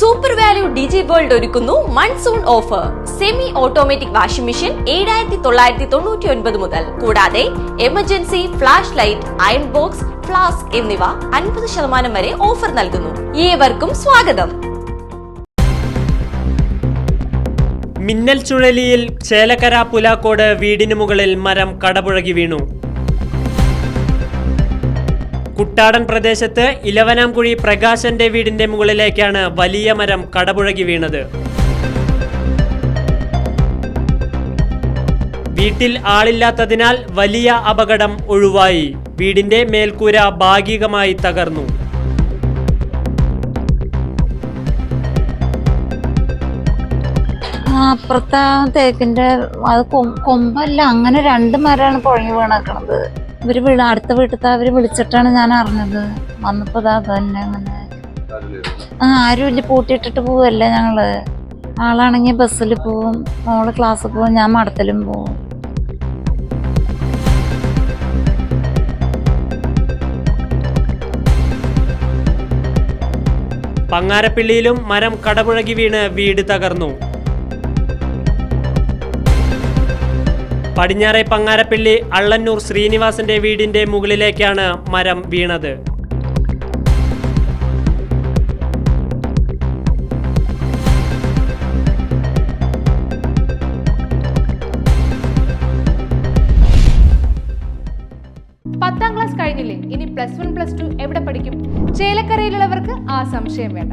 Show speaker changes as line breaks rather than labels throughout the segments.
Super value ഡിജി world ഒരുക്കുന്നു monsoon offer semi automatic washing machine ഏഴായിരത്തി തൊള്ളായിരത്തി തൊണ്ണൂറ്റി ഒൻപത് മുതൽ. കൂടാതെ emergency flash light iron box flask എന്നിവ അൻപത് ശതമാനം വരെ ഓഫർ നൽകുന്നു. ഏവർക്കും സ്വാഗതം.
മിന്നൽ ചുഴലിയിൽ ചേലക്കര പുലാക്കോട് വീടിനു മുകളിൽ മരം കടപുഴകി വീണു. കുട്ടാടൻ പ്രദേശത്ത് ഇലവനാംകുഴി പ്രകാശന്റെ വീടിന്റെ മുകളിലേക്കാണ് വലിയ മരം കടപുഴകി വീണത്. വീട്ടിൽ ആളില്ലാത്തതിനാൽ വലിയ അപകടം ഒഴിവായി. വീടിന്റെ മേൽക്കൂര ഭാഗികമായി തകർന്നു.
അപ്പുറത്തെ അത് കൊമ്പല്ല അങ്ങനെ രണ്ട് മരമാണ് പുഴങ്ങി വീണേക്കണത്. ഇവർ വീട് അടുത്ത വീട്ടിലത്തെ അവർ വിളിച്ചിട്ടാണ് ഞാൻ അറിഞ്ഞത്. വന്നപ്പോ ഇതാ തന്നെ അങ്ങനെ. ആ ആരുമില്ല പൂട്ടിയിട്ടിട്ട് പോവല്ലേ ഞങ്ങൾ. ആളാണെങ്കിൽ ബസ്സിൽ പോവും മോൾ ക്ലാസ്സിൽ പോവും ഞാൻ മടത്തിലും പോവും.
പങ്ങാരപ്പിള്ളിയിലും മരം കടപുഴകി വീണ് വീട് തകർന്നു. പടിഞ്ഞാറെ പങ്ങാരപ്പള്ളി അള്ളന്നൂർ ശ്രീനിവാസന്റെ വീടിന്റെ മുകളിലേക്കാണ് മരം വീണത്.
പത്താം ക്ലാസ് കഴിഞ്ഞില്ലേ? ഇനി പ്ലസ് വൺ പ്ലസ് ടു എവിടെ പഠിക്കും? ചേലക്കരയിലുള്ളവർക്ക് ആ സംശയം വേണ്ട.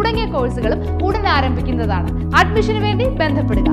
കോഴ്സുകളും ഉടൻ ആരംഭിക്കുന്നതാണ്. അഡ്മിഷന് വേണ്ടി ബന്ധപ്പെടുക.